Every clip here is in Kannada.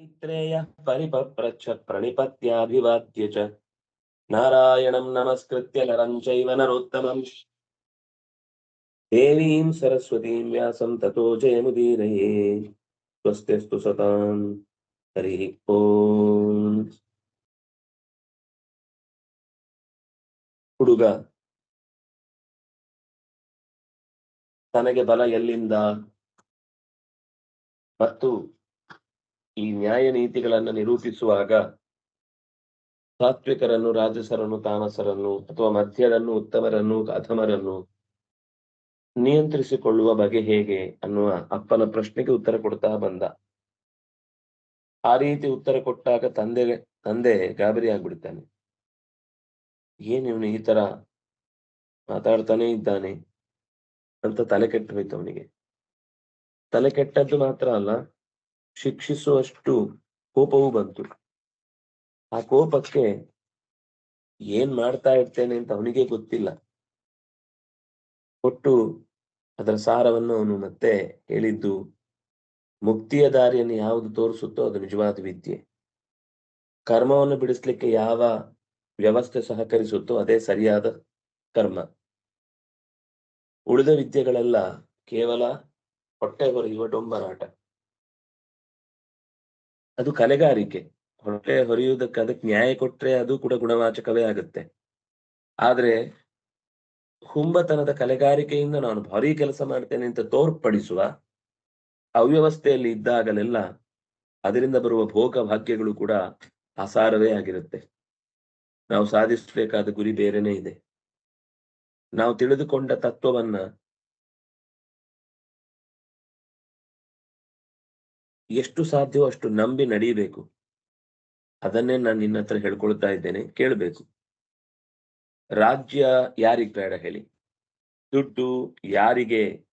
मैत्रेयः परिपप्रच्छ प्रणिपत्याभिवाद्य च नारायणं नमस्कृत्य नरं चैव नरोत्तमम् देवीं सरस्वतीं व्यासं ततो जयमुदीरये स्वस्त्यस्तु सतां हरिः ಓಂ ಹುಡುಗ ತನಗೆ ಬಲ ಎಲ್ಲಿಂದ ಮತ್ತು ಈ ನ್ಯಾಯ ನೀತಿಗಳನ್ನು ನಿರೂಪಿಸುವಾಗ ಸಾತ್ವಿಕರನ್ನು, ರಾಜಸರನ್ನು ತಾಮಸರನ್ನು ಅಥವಾ ಮಧ್ಯರನ್ನು, ಉತ್ತಮರನ್ನು ಅಧಮರನ್ನು ನಿಯಂತ್ರಿಸಿಕೊಳ್ಳುವ ಬಗೆ ಹೇಗೆ ಅನ್ನುವ ಅಪ್ಪನ ಪ್ರಶ್ನೆಗೆ ಉತ್ತರ ಕೊಡ್ತಾ ಬಂದ. ಆ ರೀತಿ ಉತ್ತರ ಕೊಟ್ಟಾಗ ತಂದೆ ತಂದೆ ಗಾಬರಿ ಆಗ್ಬಿಡ್ತಾನೆ. ಏನ್ ಇವನು ಈ ತರ ಮಾತಾಡ್ತಾನೆ ಇದ್ದಾನೆ ಅಂತ ತಲೆ ಕೆಟ್ಟು ಹೋಯ್ತು ಅವನಿಗೆ. ತಲೆ ಕೆಟ್ಟದ್ದು ಮಾತ್ರ ಅಲ್ಲ ಶಿಕ್ಷಿಸುವಷ್ಟು ಕೋಪವೂ ಬಂತು. ಆ ಕೋಪಕ್ಕೆ ಏನ್ ಮಾಡ್ತಾ ಇರ್ತೇನೆ ಅಂತ ಅವನಿಗೆ ಗೊತ್ತಿಲ್ಲ. ಕೊಟ್ಟು ಅದರ ಸಾರವನ್ನು ಅವನು ಮತ್ತೆ ಹೇಳಿದ್ದು, ಮುಕ್ತಿಯ ದಾರಿಯನ್ನು ಯಾವುದು ತೋರಿಸುತ್ತೋ ಅದು ನಿಜವಾದ ವಿದ್ಯೆ. ಕರ್ಮವನ್ನು ಬಿಡಿಸ್ಲಿಕ್ಕೆ ಯಾವ ವ್ಯವಸ್ಥೆ ಸಹಕರಿಸುತ್ತೋ ಅದೇ ಸರಿಯಾದ ಕರ್ಮ. ಉಳಿದ ವಿದ್ಯೆಗಳೆಲ್ಲ ಕೇವಲ ಹೊಟ್ಟೆ ಹೊರೆಯುವ ಡೊಂಬರಾಟ. ಅದು ಕಲೆಗಾರಿಕೆ. ಹೊಟ್ಟೆ ಹೊರೆಯುವುದಕ್ಕೆ ಅದಕ್ಕೆ ನ್ಯಾಯ ಕೊಟ್ರೆ ಅದು ಕೂಡ ಗುಣವಾಚಕವೇ ಆಗುತ್ತೆ. ಆದ್ರೆ ಹುಂಬತನದ ಕಲೆಗಾರಿಕೆಯಿಂದ ನಾನು ಭಾರಿ ಕೆಲಸ ಮಾಡ್ತೇನೆ ಅಂತ ತೋರ್ಪಡಿಸುವ ಅವ್ಯವಸ್ಥೆಯಲ್ಲಿ ಇದ್ದಾಗಲೆಲ್ಲ ಅದರಿಂದ ಬರುವ ಭೋಗ ಭಾಗ್ಯಗಳು ಕೂಡ ಅಸಾರವೇ ಆಗಿರುತ್ತೆ. ನಾವು ಸಾಧಿಸಬೇಕಾದ ಗುರಿ ಬೇರೆನೇ ಇದೆ. ನಾವು ತಿಳಿದುಕೊಂಡ ತತ್ವವನ್ನ ಎಷ್ಟು ಸಾಧ್ಯವೋ ಅಷ್ಟು ನಂಬಿ ನಡೀಬೇಕು. ಅದನ್ನೇ ನಾನು ನಿನ್ನ ಹತ್ರ ಹೇಳ್ಕೊಳ್ತಾ ಇದ್ದೇನೆ, ಕೇಳಬೇಕು. ರಾಜ್ಯ ಯಾರಿಗೆ ಬೇಡ ಹೇಳಿ? ದುಡ್ಡು ಯಾರಿಗೆ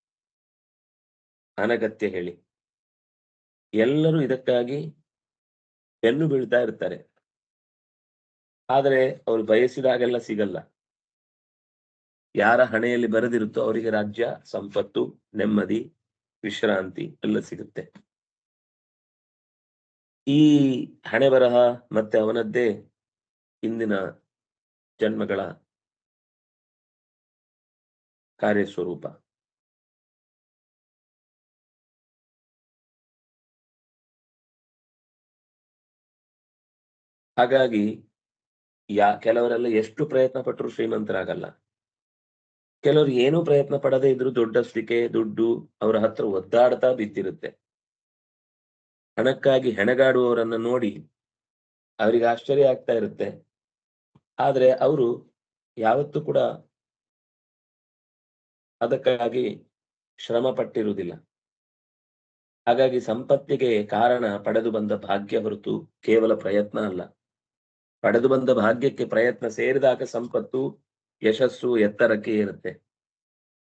ಅನಗತ್ಯ ಹೇಳಿ? ಎಲ್ಲರೂ ಇದಕ್ಕಾಗಿ ಬೆನ್ನು ಬೀಳ್ತಾ ಇರ್ತಾರೆ. ಆದರೆ ಅವರು ಬಯಸಿದಾಗೆಲ್ಲ ಸಿಗಲ್ಲ. ಯಾರ ಹಣೆಯಲ್ಲಿ ಬರೆದಿರುತ್ತೋ ಅವರಿಗೆ ರಾಜ್ಯ, ಸಂಪತ್ತು, ನೆಮ್ಮದಿ, ವಿಶ್ರಾಂತಿ ಎಲ್ಲ ಸಿಗುತ್ತೆ. ಈ ಹಣೆ ಬರಹ ಮತ್ತೆ ಅವನದ್ದೇ ಇಂದಿನ ಜನ್ಮಗಳ ಕಾರ್ಯಸ್ವರೂಪ. ಹಾಗಾಗಿ ಯಾ ಕೆಲವರೆಲ್ಲ ಎಷ್ಟು ಪ್ರಯತ್ನ ಪಟ್ಟರು ಶ್ರೀಮಂತರಾಗಲ್ಲ. ಕೆಲವರು ಏನೂ ಪ್ರಯತ್ನ ಪಡದೇ ಇದ್ರು ದೊಡ್ಡಸ್ತಿಕೆ ದುಡ್ಡು ಅವರ ಹತ್ರ ಒದ್ದಾಡ್ತಾ ಬಿದ್ದಿರುತ್ತೆ. ಹಣಕ್ಕಾಗಿ ಹೆಣಗಾಡುವವರನ್ನ ನೋಡಿ ಅವರಿಗೆ ಆಶ್ಚರ್ಯ ಆಗ್ತಾ ಇರುತ್ತೆ. ಆದ್ರೆ ಅವರು ಯಾವತ್ತೂ ಕೂಡ ಅದಕ್ಕಾಗಿ ಶ್ರಮ ಪಟ್ಟಿರುವುದಿಲ್ಲ ಹಾಗಾಗಿ ಸಂಪತ್ತಿಗೆ ಕಾರಣ ಪಡೆದು ಬಂದ ಭಾಗ್ಯ ಹೊರತು ಕೇವಲ ಪ್ರಯತ್ನ ಅಲ್ಲ. ಪಡೆದು ಬಂದ ಭಾಗ್ಯಕ್ಕೆ ಪ್ರಯತ್ನ ಸೇರಿದಾಗ ಸಂಪತ್ತು ಯಶಸ್ಸು ಎತ್ತರಕ್ಕೆ ಏರುತ್ತೆ.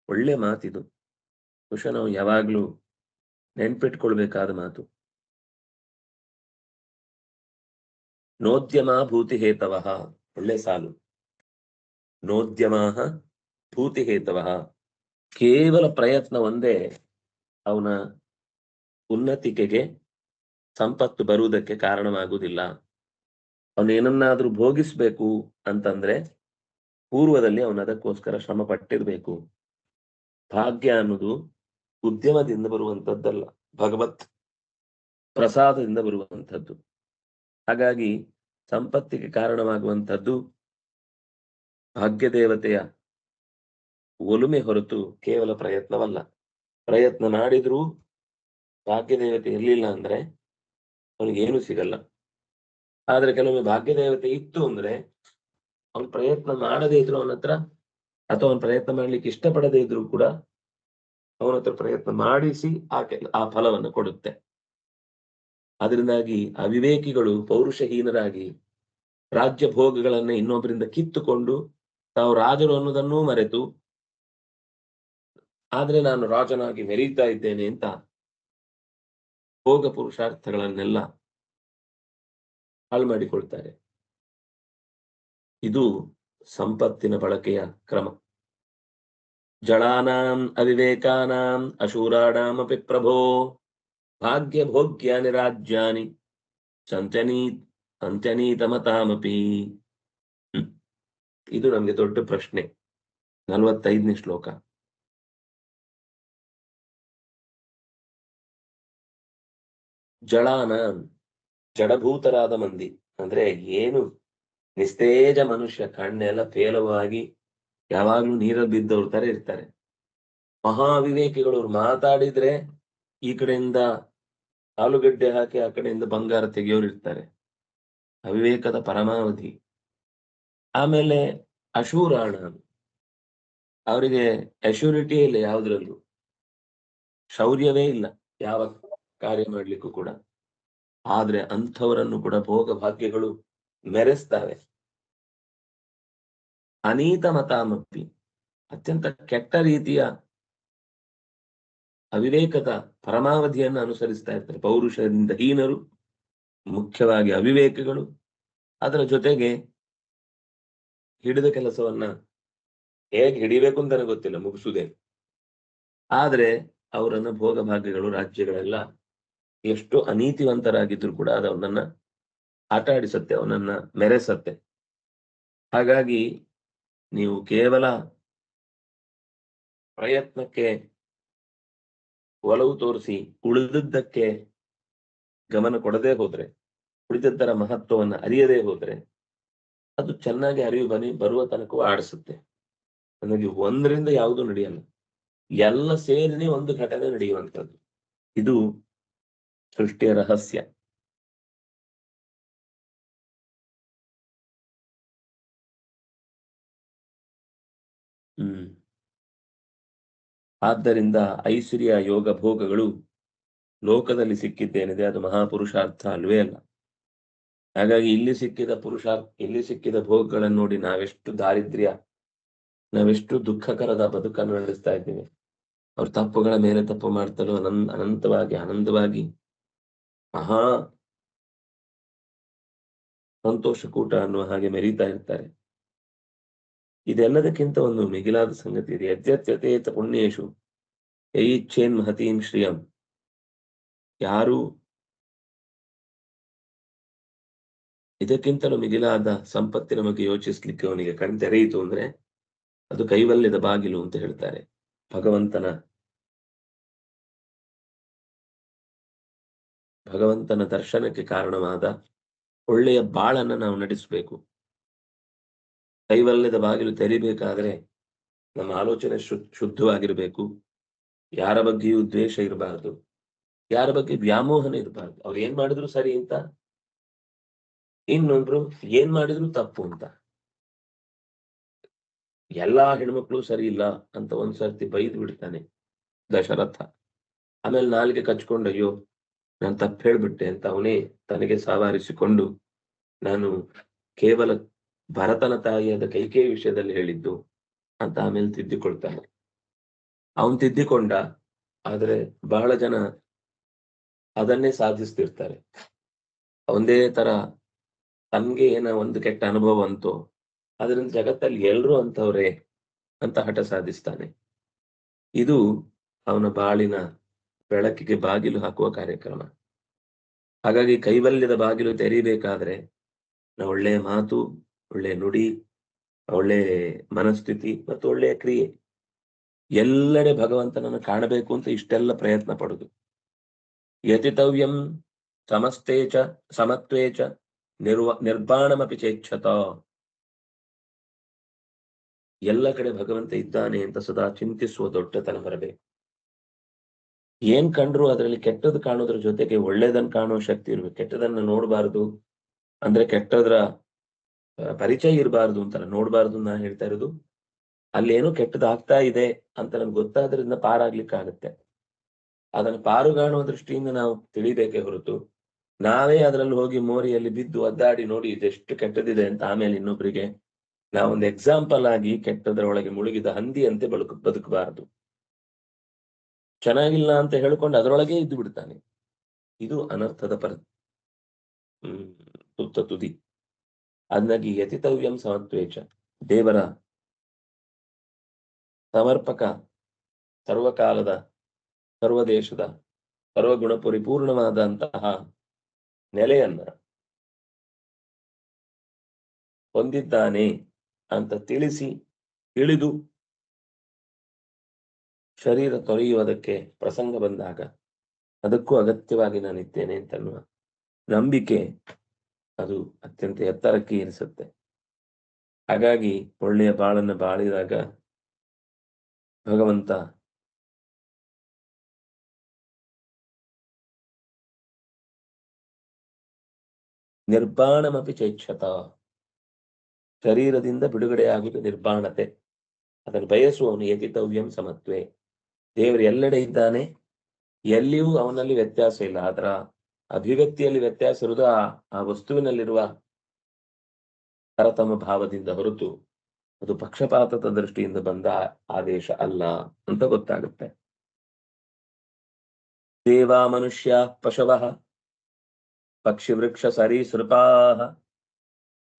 ಒಳ್ಳೆ ಮಾತಿದು. ಬಹುಶಃ ನಾವು ಯಾವಾಗ್ಲೂ ನೆನ್ಪಿಟ್ಕೊಳ್ಬೇಕಾದ ಮಾತು. ನೋದ್ಯಮ ಭೂತಿ ಹೇತವ ಒಳ್ಳೆ ಸಾಲು. ನೋದ್ಯಮ ಭೂತಿ ಹೇತವ ಕೇವಲ ಪ್ರಯತ್ನ ಒಂದೇ, ಅವನ ಉನ್ನತಿಕೆಗೆ ಸಂಪತ್ತು ಬರುವುದಕ್ಕೆ ಕಾರಣವಾಗುವುದಿಲ್ಲ. ಅವನೇನನ್ನಾದ್ರೂ ಭೋಗಿಸ್ಬೇಕು ಅಂತಂದ್ರೆ, ಪೂರ್ವದಲ್ಲಿ ಅವನು ಅದಕ್ಕೋಸ್ಕರ ಶ್ರಮ ಪಟ್ಟಿರ್ಬೇಕು ಭಾಗ್ಯ ಅನ್ನೋದು ಉದ್ಯಮದಿಂದ ಬರುವಂತದ್ದಲ್ಲ, ಭಗವತ್ ಪ್ರಸಾದದಿಂದ ಬರುವಂತದ್ದು. ಹಾಗಾಗಿ ಸಂಪತ್ತಿಗೆ ಕಾರಣವಾಗುವಂಥದ್ದು ಭಾಗ್ಯ ದೇವತೆಯ ಒಲುಮೆ ಹೊರತು ಕೇವಲ ಪ್ರಯತ್ನವಲ್ಲ. ಪ್ರಯತ್ನ ಮಾಡಿದ್ರೂ ಭಾಗ್ಯ ದೇವತೆ ಇರ್ಲಿಲ್ಲ ಅಂದ್ರೆ ಅವನಿಗೇನು ಸಿಗಲ್ಲ. ಆದ್ರೆ ಕೆಲವೊಮ್ಮೆ ಭಾಗ್ಯ ದೇವತೆ ಇತ್ತು ಅಂದ್ರೆ ಅವನು ಪ್ರಯತ್ನ ಮಾಡದೇ ಇದ್ರು ಅವನ ಹತ್ರ ಅಥವಾ ಅವನು ಪ್ರಯತ್ನ ಮಾಡ್ಲಿಕ್ಕೆ ಇಷ್ಟಪಡದೇ ಇದ್ರು ಕೂಡ ಅವನ ಹತ್ರ ಪ್ರಯತ್ನ ಮಾಡಿಸಿ ಆ ಆ ಫಲವನ್ನು ಕೊಡುತ್ತೆ. ಅದರಿಂದಾಗಿ ಅವಿವೇಕಿಗಳು ಪೌರುಷಹೀನರಾಗಿ ರಾಜ್ಯ ಭೋಗಗಳನ್ನ ಇನ್ನೊಬ್ಬರಿಂದ ಕಿತ್ತುಕೊಂಡು ತಾವು ರಾಜರು ಅನ್ನೋದನ್ನೂ ಮರೆತು, ಆದ್ರೆ ನಾನು ರಾಜನಾಗಿ ಮೆರೀತಾ ಇದ್ದೇನೆ ಅಂತ ಭೋಗ ಪುರುಷಾರ್ಥಗಳನ್ನೆಲ್ಲ ಹಾಳು ಮಾಡಿಕೊಳ್ತಾರೆ. ಇದು ಸಂಪತ್ತಿನ ಬಳಕೆಯ ಕ್ರಮ. ಜಳಾನಾಂ ಅವಿವೇಕಾನಾಂ ಅಶೂರಾಣಾಮಪಿ ಪ್ರಭೋ ಭಾಗ್ಯ ಭೋಗ್ಯಾನಿ ರಾಜ್ಯಾನಿ ಸಂತನೀ ಚಂಚನೀತಮತಾಮಪಿ ಹ್ಮ್. ಇದು ನಮ್ಗೆ ದೊಡ್ಡ ಪ್ರಶ್ನೆ. ನಲವತ್ತೈದನೇ ಶ್ಲೋಕ. ಜಳಾನ ಜಡಭೂತರಾದ ಮಂದಿ. ಅಂದ್ರೆ ಏನು? ನಿಸ್ತೇಜ ಮನುಷ್ಯ ಕಣ್ಣೆಲ್ಲ ಪೇಲವಾಗಿ ಯಾವಾಗ್ಲೂ ನೀರಲ್ಲಿ ಬಿದ್ದವ್ರ ತರ ಇರ್ತಾರೆ. ಮಹಾವಿವೇಕಿಗಳು ಮಾತಾಡಿದ್ರೆ ಈ ಕಡೆಯಿಂದ ಆಲೂಗಡ್ಡೆ ಹಾಕಿ ಆ ಕಡೆಯಿಂದ ಬಂಗಾರ ತೆಗೆಯೋರು ಇರ್ತಾರೆ ಅವಿವೇಕದ ಪರಮಾವಧಿ. ಆಮೇಲೆ ಅಶೂರಾಣ. ಅವರಿಗೆ ಅಶ್ಯೂರಿಟಿ ಇಲ್ಲ ಯಾವುದ್ರಲ್ಲೂ. ಶೌರ್ಯವೇ ಇಲ್ಲ ಯಾವ ಕಾರ್ಯ ಮಾಡ್ಲಿಕ್ಕೂ ಕೂಡ. ಆದ್ರೆ ಅಂಥವರನ್ನು ಕೂಡ ಭೋಗ ಭಾಗ್ಯಗಳು ಮೆರೆಸ್ತಾವೆ. ಅನೀತ ಮತಾಮಪ್ಪಿ ಅತ್ಯಂತ ಕೆಟ್ಟ ರೀತಿಯ ಅವಿವೇಕದ ಪರಮಾವಧಿಯನ್ನು ಅನುಸರಿಸ್ತಾ ಇರ್ತಾರೆ. ಪೌರುಷದಿಂದ ಹೀನರು, ಮುಖ್ಯವಾಗಿ ಅವಿವೇಕಗಳು. ಅದರ ಜೊತೆಗೆ ಹಿಡಿದ ಕೆಲಸವನ್ನ ಹೇಗೆ ಹಿಡಿಬೇಕು ಅಂತಾನೆ ಗೊತ್ತಿಲ್ಲ ಮುಗಿಸುದೇ ಆದ್ರೆ ಅವರನ್ನ ಭೋಗ ಭಾಗ್ಯಗಳು, ರಾಜ್ಯಗಳೆಲ್ಲ ಎಷ್ಟು ಅನೀತಿವಂತರಾಗಿದ್ರು ಕೂಡ ಅದು ಅವನನ್ನ ಆಟ ಆಡಿಸತ್ತೆ ಅವನನ್ನ ಮೆರೆಸತ್ತೆ. ಹಾಗಾಗಿ ನೀವು ಕೇವಲ ಪ್ರಯತ್ನಕ್ಕೆ ಒಲವು ತೋರಿಸಿ ಉಳಿದದ್ದಕ್ಕೆ ಗಮನ ಕೊಡದೆ ಹೋದ್ರೆ, ಉಳಿದದ್ದರ ಮಹತ್ವವನ್ನು ಅರಿಯದೇ ಹೋದ್ರೆ, ಅದು ಚೆನ್ನಾಗಿ ಅರಿವು ಬನಿ, ಬರುವ ತನಕವೂ ಆಡಿಸುತ್ತೆ. ನನಗೆ ಒಂದರಿಂದ ಯಾವುದು ನಡೆಯಲ್ಲ. ಎಲ್ಲ ಸೇರಿನೇ ಒಂದು ಘಟನೆ ನಡೆಯುವಂಥದ್ದು. ಇದು ಸೃಷ್ಟಿಯ ರಹಸ್ಯ. ಹ್ಮ್. ಆದ್ದರಿಂದ ಐಶ್ವರ್ಯ ಯೋಗ ಭೋಗಗಳು ಲೋಕದಲ್ಲಿ ಸಿಕ್ಕಿದ್ದೇನಿದೆ, ಅದು ಮಹಾಪುರುಷಾರ್ಥ ಅಲ್ವೇ ಅಲ್ಲ. ಹಾಗಾಗಿ ಇಲ್ಲಿ ಸಿಕ್ಕಿದ ಪುರುಷಾರ್ಥ ಇಲ್ಲಿ ಸಿಕ್ಕಿದ ಭೋಗಗಳನ್ನು ನೋಡಿ ನಾವೆಷ್ಟು ದಾರಿದ್ರ್ಯ, ನಾವೆಷ್ಟು ದುಃಖಕರದ ಬದುಕನ್ನು ನಡೆಸ್ತಾ ಇದ್ದೇವೆ. ಅವ್ರ ತಪ್ಪುಗಳ ಮೇಲೆ ತಪ್ಪು ಮಾಡ್ತಲೂ ಅನಂತ ಅನಂತವಾಗಿ, ಆನಂದವಾಗಿ ಮಹಾ ಸಂತೋಷ ಕೂಟ ಅನ್ನುವ ಹಾಗೆ ಮೆರೀತಾ ಇರ್ತಾರೆ. ಇದೆಲ್ಲದಕ್ಕಿಂತ ಒಂದು ಮಿಗಿಲಾದ ಸಂಗತಿ ಇದೆ. ಯದ್ಯತ್ಯತೇತ ಪುಣ್ಯೇಶು ಯೈಚ್ಛೇನ್ ಮಹತೀಂ ಶ್ರಿಯಂ. ಯಾರು ಇದಕ್ಕಿಂತಲೂ ಮಿಗಿಲಾದ ಸಂಪತ್ತಿನ ಬಗ್ಗೆ ಯೋಚಿಸ್ಲಿಕ್ಕೆ ಅವನಿಗೆ ಕಣ್ ತೆರೆಯಿತು ಅಂದ್ರೆ ಅದು ಕೈವಲ್ಯದ ಬಾಗಿಲು ಅಂತ ಹೇಳ್ತಾರೆ. ಭಗವಂತನ ಭಗವಂತನ ದರ್ಶನಕ್ಕೆ ಕಾರಣವಾದ ಒಳ್ಳೆಯ ಬಾಳನ್ನ ನಾವು ನಡೆಸಬೇಕು ಕೈವಲ್ಯದ ಬಾಗಿಲು ತೆರಿಬೇಕಾದ್ರೆ ನಮ್ಮ ಆಲೋಚನೆ ಶುದ್ಧವಾಗಿರಬೇಕು. ಯಾರ ಬಗ್ಗೆಯೂ ದ್ವೇಷ ಇರಬಾರ್ದು. ಯಾರ ಬಗ್ಗೆ ವ್ಯಾಮೋಹನ ಇರಬಾರ್ದು. ಅವ್ರು ಏನ್ ಮಾಡಿದ್ರು ಸರಿ ಅಂತ? ಇನ್ನೊಬ್ರು ಏನ್ ಮಾಡಿದ್ರು ತಪ್ಪು ಅಂತ. ಎಲ್ಲಾ ಹೆಣ್ಮಕ್ಳು ಸರಿ ಇಲ್ಲ ಅಂತ ಒಂದ್ಸರ್ತಿ ಬೈದು ಬಿಡ್ತಾನೆ ದಶರಥ. ಆಮೇಲೆ ನಾಲ್ಗೆ ಕಚ್ಕೊಂಡು ಅಯ್ಯೋ, ನಾನು ತಪ್ಪು ಹೇಳ್ಬಿಟ್ಟೆ ಅಂತ ಅವನೇ ತನಗೆ ಸವಾರಿಸಿಕೊಂಡು ನಾನು ಕೇವಲ ಭರತನ ತಾಯಿಯಾದ ಕೈಕೇಯಿ ವಿಷಯದಲ್ಲಿ ಹೇಳಿದ್ದು, ಅಂತ ಆಮೇಲೆ ತಿದ್ದಿಕೊಳ್ತಾನೆ. ಅವನ್ ತಿದ್ದಿಕೊಂಡ, ಆದ್ರೆ ಬಹಳ ಜನ ಅದನ್ನೇ ಸಾಧಿಸ್ತಿರ್ತಾರೆ. ಒಂದೇ ತರ ತನ್ಗೆ ಏನ ಒಂದು ಕೆಟ್ಟ ಅನುಭವ ಅಂತೋ ಅದರಿಂದ ಜಗತ್ತಲ್ಲಿ ಎಲ್ರು ಅಂತವ್ರೆ ಅಂತ ಹಠ ಸಾಧಿಸ್ತಾನೆ. ಇದು ಅವನ ಬಾಳಿನ ಬೆಳಕಿಗೆ ಬಾಗಿಲು ಹಾಕುವ ಕಾರ್ಯಕ್ರಮ. ಹಾಗಾಗಿ ಕೈವಲ್ಯದ ಬಾಗಿಲು ತೆರೀಬೇಕಾದ್ರೆ ಒಳ್ಳೆಯ ಮಾತು ಒಳ್ಳೆಯ ನುಡಿ, ಒಳ್ಳೆ ಮನಸ್ಥಿತಿ ಮತ್ತು ಒಳ್ಳೆಯ ಕ್ರಿಯೆ. ಎಲ್ಲೆಡೆ ಭಗವಂತನನ್ನು ಕಾಣಬೇಕು ಅಂತ ಇಷ್ಟೆಲ್ಲ ಪ್ರಯತ್ನ ಪಡುದು. ಯತಿತವ್ಯಂ ಸಮಸ್ತೇಚ ಚ, ಸಮತ್ವೇ ಚ, ನಿರ್ವ ನಿರ್ಬಾಣಮಿ ಚೇಚ್ಛತ. ಎಲ್ಲ ಕಡೆ ಭಗವಂತ ಇದ್ದಾನೆ ಅಂತ ಸದಾ ಚಿಂತಿಸುವ ದೊಡ್ಡತನ ಬರಬೇಕು. ಏನ್ ಕಂಡ್ರು ಅದರಲ್ಲಿ ಕೆಟ್ಟದ್ದು ಕಾಣೋದ್ರ ಜೊತೆಗೆ ಒಳ್ಳೇದನ್ನ ಕಾಣುವ ಶಕ್ತಿ ಇರ್ಬೇಕು. ಕೆಟ್ಟದನ್ನ ನೋಡಬಾರದು. ಅಂದ್ರೆ ಕೆಟ್ಟದ್ರ ಪರಿಚಯ ಇರಬಾರ್ದು ಅಂತ ನೋಡಬಾರ್ದು ನಾನು ಹೇಳ್ತಾ ಇರೋದು. ಅಲ್ಲಿ ಏನೋ ಕೆಟ್ಟದ್ದು ಆಗ್ತಾ ಇದೆ ಅಂತ ನನ್ಗೆ ಗೊತ್ತಾದ್ರಿಂದ ಪಾರಾಗ್ಲಿಕ್ಕೆ ಆಗುತ್ತೆ ಅದನ್ನ ಪಾರುಗಾಣುವ ದೃಷ್ಟಿಯಿಂದ ನಾವು ತಿಳಿಬೇಕೇ ಹೊರತು, ನಾವೇ ಅದರಲ್ಲಿ ಹೋಗಿ ಮೋರಿಯಲ್ಲಿ ಬಿದ್ದು ಒದ್ದಾಡಿ ನೋಡಿ ಇದೆಷ್ಟು ಕೆಟ್ಟದಿದೆ ಅಂತ ಆಮೇಲೆ ಇನ್ನೊಬ್ರಿಗೆ ನಾವೊಂದು ಎಕ್ಸಾಂಪಲ್ ಆಗಿ ಕೆಟ್ಟದರ ಒಳಗೆ ಮುಳುಗಿದ ಹಂದಿಯಂತೆ ಬದುಕು ಬದುಕಬಾರದು. ಚೆನ್ನಾಗಿಲ್ಲ ಅಂತ ಹೇಳ್ಕೊಂಡು ಅದರೊಳಗೆ ಇದ್ದು ಬಿಡ್ತಾನೆ ಇದು ಅನರ್ಥದ ಪರ, ಹ್ಮ್, ತುತ್ತ ತುದಿ. ಅದನ್ನಾಗಿ ಯತಿತವ್ಯಂ ಸಮತ್ವೇಚ. ದೇವರ ಸಮರ್ಪಕ ಸರ್ವಕಾಲದ, ಸರ್ವದೇಶದ ಸರ್ವಗುಣ ಪರಿಪೂರ್ಣವಾದಂತಹ ನೆಲೆಯನ್ನ ಹೊಂದಿದ್ದಾನೆ ಅಂತ ತಿಳಿಸಿ, ತಿಳಿದು ಶರೀರ ತೊರೆಯುವುದಕ್ಕೆ ಪ್ರಸಂಗ ಬಂದಾಗ ಅದಕ್ಕೂ ಅಗತ್ಯವಾಗಿ ನಾನಿದ್ದೇನೆ ಅಂತನ್ನುವ ನಂಬಿಕೆ ಅದು ಅತ್ಯಂತ ಎತ್ತರಕ್ಕೆ ಇರಿಸುತ್ತೆ ಹಾಗಾಗಿ ಒಳ್ಳೆಯ ಬಾಳನ್ನು ಬಾಳಿದಾಗ ಭಗವಂತ ನಿರ್ಬಾಣಮಪಿ ಚೇಚ್ಛತ. ಶರೀರದಿಂದ ಬಿಡುಗಡೆಯಾಗುವುದು ನಿರ್ಬಾಣತೆ. ಅದನ್ನು ಬಯಸುವವನು ಯತಿತವ್ಯಂ ಸಮತ್ವೆ. ದೇವರು ಎಲ್ಲೆಡೆ ಇದ್ದಾನೆ, ಎಲ್ಲಿಯೂ ಅವನಲ್ಲಿ ವ್ಯತ್ಯಾಸ ಇಲ್ಲ. ಅದರ ಅಭಿವ್ಯಕ್ತಿಯಲ್ಲಿ ವ್ಯತ್ಯಾಸ ಇರುವುದು ಆ ವಸ್ತುವಿನಲ್ಲಿರುವ ತರತಮ ಭಾವದಿಂದ ಹೊರತು ಅದು ಪಕ್ಷಪಾತದ ದೃಷ್ಟಿಯಿಂದ ಬಂದ ಆದೇಶ ಅಲ್ಲ ಅಂತ ಗೊತ್ತಾಗುತ್ತೆ. ದೇವ ಮನುಷ್ಯ ಪಶವ ಪಕ್ಷಿ ವೃಕ್ಷ ಸರೀಸೃಪಾ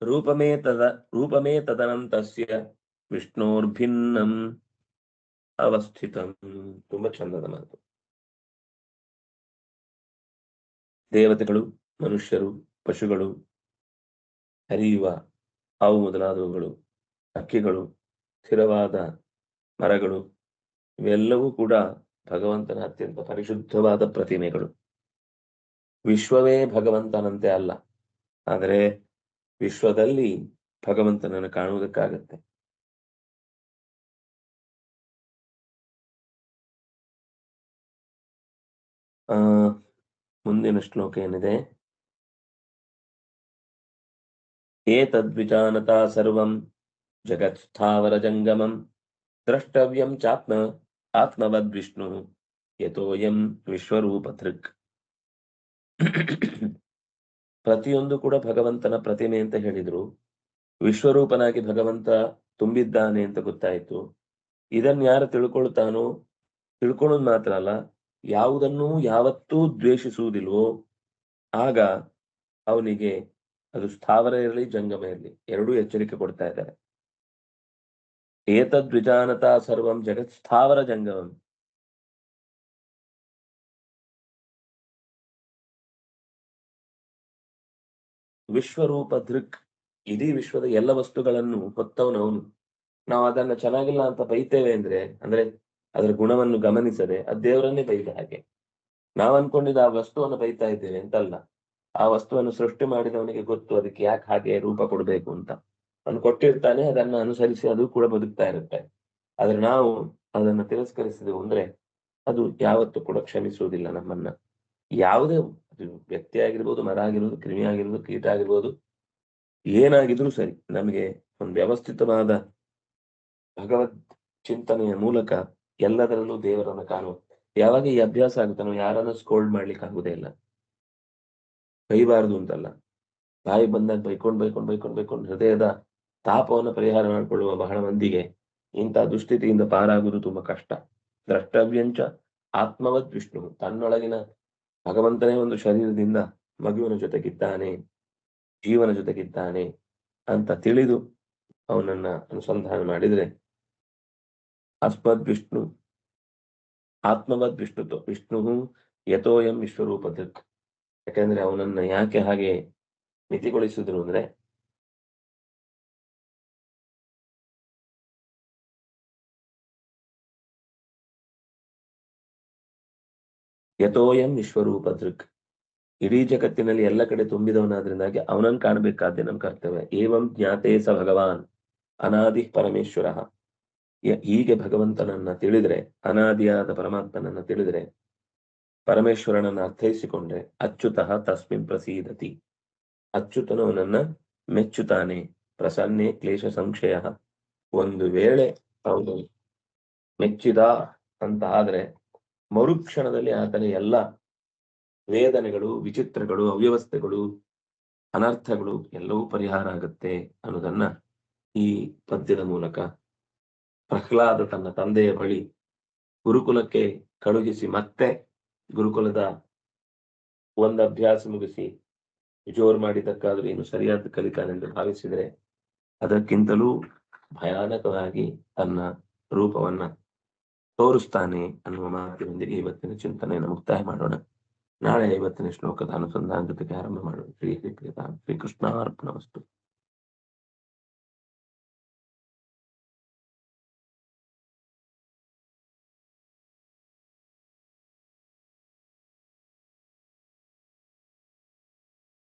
ರೂಪಮೇ ತದ, ರೂಪಮೇ ತದನಂತಸ್ಯ ವಿಷ್ಣೋರ್ಭಿನ್ನಂ ಅವಸ್ಥಿತಂ. ತುಂಬಾ ಚಂದದ ಮಾತು. ದೇವತೆಗಳು, ಮನುಷ್ಯರು, ಪಶುಗಳು, ಹರಿಯುವ ಹಾವು ಮೊದಲಾದವುಗಳು ಹಕ್ಕಿಗಳು ಸ್ಥಿರವಾದ ಮರಗಳು, ಇವೆಲ್ಲವೂ ಕೂಡ ಭಗವಂತನ ಅತ್ಯಂತ ಪರಿಶುದ್ಧವಾದ ಪ್ರತಿಮೆಗಳು. ವಿಶ್ವವೇ ಭಗವಂತನಂತೆ ಅಲ್ಲ, ಆದರೆ ವಿಶ್ವದಲ್ಲಿ ಭಗವಂತನನ್ನು ಕಾಣುವುದಕ್ಕಾಗತ್ತೆ. ಆ ಮುಂದಿನ ಶ್ಲೋಕ ಏನಿದೆ? ಏತದ್ವಿಜಾನತಾ ಸರ್ವಂ ಜಗತ್ ಸ್ಥಾವರ ಜಂಗಮಂ ದ್ರಷ್ಟವ್ಯಂ ಚಾತ್ಮ ಆತ್ಮವದ್ ವಿಷ್ಣು ಯಥೋಯಂ ವಿಶ್ವರೂಪತೃಕ್. ಪ್ರತಿಯೊಂದು ಕೂಡ ಭಗವಂತನ ಪ್ರತಿಮೆ ಅಂತ ಹೇಳಿದ್ರು. ವಿಶ್ವರೂಪನಾಗಿ ಭಗವಂತ ತುಂಬಿದ್ದಾನೆ ಅಂತ ಗೊತ್ತಾಯ್ತು. ಇದನ್ನ ಯಾರು ತಿಳ್ಕೊಳ್ತಾನೋ ತಿಳ್ಕೊಳ್ಳೋದು ಮಾತ್ರ ಅಲ್ಲ ಯಾವುದನ್ನೂ ಯಾವತ್ತೂ ದ್ವೇಷಿಸುವುದಿಲ್ವೋ, ಆಗ ಅವನಿಗೆ ಅದು ಸ್ಥಾವರ ಇರಲಿ, ಜಂಗಮ ಇರಲಿ, ಎರಡೂ ಎಚ್ಚರಿಕೆ ಕೊಡ್ತಾ ಇದ್ದಾರೆ. ಏತದ್ವಿಜಾನತಾ ಸರ್ವಂ ಜಗತ್ ಸ್ಥಾವರ ಜಂಗಮಂ. ವಿಶ್ವರೂಪ ದೃಕ್, ಇಡೀ ವಿಶ್ವದ ಎಲ್ಲ ವಸ್ತುಗಳನ್ನು ಹೊತ್ತವನವನು. ನಾವು ಅದನ್ನ ಚೆನ್ನಾಗಿಲ್ಲ ಅಂತ ಬೈತೇವೆ ಅಂದ್ರೆ ಅಂದ್ರೆ ಅದರ ಗುಣವನ್ನು ಗಮನಿಸದೆ ಆ ದೇವರನ್ನೇ ಬೈದ ಹಾಗೆ. ನಾವು ಅನ್ಕೊಂಡಿದ್ದ ಆ ವಸ್ತುವನ್ನು ಬೈತಾ ಇದ್ದೇವೆ ಅಂತಲ್ಲ. ಆ ವಸ್ತುವನ್ನು ಸೃಷ್ಟಿ ಮಾಡಿದವನಿಗೆ ಗೊತ್ತು ಅದಕ್ಕೆ ಯಾಕೆ ಹಾಗೆ ರೂಪ ಕೊಡಬೇಕು ಅಂತ. ಅವನು ಕೊಟ್ಟಿರ್ತಾನೆ, ಅದನ್ನ ಅನುಸರಿಸಿ ಅದು ಕೂಡ ಬದುಕ್ತಾ ಇರುತ್ತೆ. ಆದ್ರೆ ನಾವು ಅದನ್ನು ತಿರಸ್ಕರಿಸಿದೆವು ಅಂದ್ರೆ ಅದು ಯಾವತ್ತೂ ಕೂಡ ಕ್ಷಮಿಸುವುದಿಲ್ಲ ನಮ್ಮನ್ನ. ಯಾವುದೇ ವ್ಯಕ್ತಿ ಆಗಿರ್ಬೋದು, ಮರ ಆಗಿರ್ಬೋದು, ಕ್ರಿಮಿ ಆಗಿರ್ಬೋದು, ಕೀಟ ಆಗಿರ್ಬೋದು, ಏನಾಗಿದ್ರು ಸರಿ, ನಮಗೆ ಒಂದು ವ್ಯವಸ್ಥಿತವಾದ ಭಗವದ್ ಚಿಂತನೆಯ ಮೂಲಕ ಎಲ್ಲದರಲ್ಲೂ ದೇವರನ್ನ ಕಾಣುವ. ಯಾವಾಗ ಈ ಅಭ್ಯಾಸ ಆಗುತ್ತೆ, ನಾವು ಯಾರನ್ನ ಸ್ಕೋಲ್ಡ್ ಮಾಡ್ಲಿಕ್ಕೆ ಆಗುದೇ ಇಲ್ಲ. ಬೈಬಾರ್ದು ಅಂತಲ್ಲ. ಬಾಯಿ ಬಂದಾಗ ಬೈಕೊಂಡ್ ಬೈಕೊಂಡ್ ಬೈಕೊಂಡ್ ಬೈಕೊಂಡ್ ಹೃದಯದ ತಾಪವನ್ನು ಪರಿಹಾರ ಮಾಡಿಕೊಳ್ಳುವ ಬಹಳ ಮಂದಿಗೆ ಇಂತಹ ದುಸ್ಥಿತಿಯಿಂದ ಪಾರಾಗುವುದು ತುಂಬಾ ಕಷ್ಟ. ದ್ರಷ್ಟವ್ಯಂಚ ಆತ್ಮವತ್ ವಿಷ್ಣು. ತನ್ನೊಳಗಿನ ಭಗವಂತನೇ ಒಂದು ಶರೀರದಿಂದ ಮಗುವಿನ ಜೊತೆಗಿದ್ದಾನೆ, ಜೀವನ ಜೊತೆಗಿದ್ದಾನೆ ಅಂತ ತಿಳಿದು ಅವನನ್ನ ಅನುಸಂಧಾನ ಮಾಡಿದ್ರೆ ಅಸ್ಮದ್ ವಿಷ್ಣು, ಆತ್ಮವದ್ ವಿಷ್ಣು ವಿಷ್ಣು ಯಥೋಯಂ ವಿಶ್ವರೂಪ ಯಾಕೆಂದ್ರೆ ಯಾಕಂದ್ರೆ ಅವನನ್ನ ಯಾಕೆ ಹಾಗೆ ಮಿತಿಗೊಳಿಸಿದ್ರು ಅಂದ್ರೆ ಯಥೋಯಂ ವಿಶ್ವರೂಪ ದೃಕ್ ಇಡೀ ಜಗತ್ತಿನಲ್ಲಿ ಎಲ್ಲ ಕಡೆ ತುಂಬಿದವನಾದ್ರಿಂದಾಗಿ ಅವನನ್ನು ಕಾಣಬೇಕಾದ್ದೇ ನಮ್ ಕರ್ತವ್ಯ? ಏವಂ ಜ್ಞಾತೇ ಸ ಭಗವಾನ್ ಅನಾದಿ ಪರಮೇಶ್ವರ. ಹೀಗೆ ಭಗವಂತನನ್ನ ತಿಳಿದ್ರೆ, ಅನಾದಿಯಾದ ಪರಮಾತ್ಮನನ್ನ ತಿಳಿದ್ರೆ, ಪರಮೇಶ್ವರನನ್ನ ಅರ್ಥೈಸಿಕೊಂಡ್ರೆ ಅಚ್ಯುತಃ ತಸ್ಮಿನ್ ಪ್ರಸೀದತಿ. ಅಚ್ಯುತನು ಅವನನ್ನ ಮೆಚ್ಚುತ್ತಾನೆ. ಪ್ರಸನ್ನೆ ಕ್ಲೇಶ ಸಂಶಯ. ಒಂದು ವೇಳೆ ಅವನು ಮೆಚ್ಚಿದ ಅಂತ ಆದ್ರೆ, ಮರುಕ್ಷಣದಲ್ಲಿ ಆತನ ಎಲ್ಲ ವೇದನೆಗಳು, ವಿಚಿತ್ರಗಳು, ಅವ್ಯವಸ್ಥೆಗಳು, ಅನರ್ಥಗಳು ಎಲ್ಲವೂ ಪರಿಹಾರ ಆಗುತ್ತೆ ಅನ್ನೋದನ್ನ ಈ ಪದ್ಯದ ಮೂಲಕ ಪ್ರಹ್ಲಾದ ತನ್ನ ತಂದೆಯ ಬಳಿ ಗುರುಕುಲಕ್ಕೆ ಕಳುಹಿಸಿ ಮತ್ತೆ ಗುರುಕುಲದ ಒಂದು ಅಭ್ಯಾಸ ಮುಗಿಸಿ ಜೋರು ಮಾಡಿದ್ದಕ್ಕಾದ್ರೂ ಏನು ಸರಿಯಾದ ಕಲಿತಾನೆಂದು ಭಾವಿಸಿದರೆ ಅದಕ್ಕಿಂತಲೂ ಭಯಾನಕವಾಗಿ ತನ್ನ ರೂಪವನ್ನ ತೋರಿಸ್ತಾನೆ ಅನ್ನುವ ಮಾತಿನೊಂದಿಗೆ ಇವತ್ತಿನ ಚಿಂತನೆಯನ್ನು ಮುಕ್ತಾಯ ಮಾಡೋಣ. ನಾಳೆ ಇವತ್ತಿನ ಶ್ಲೋಕದ ಅನುಸಂಧಾನ ಜೊತೆಗೆ ಆರಂಭ ಮಾಡೋಣ. ಶ್ರೀ ಶ್ರೀ ಶ್ರೀಕೃಷ್ಣ ಅರ್ಪಣ ವಸ್ತು.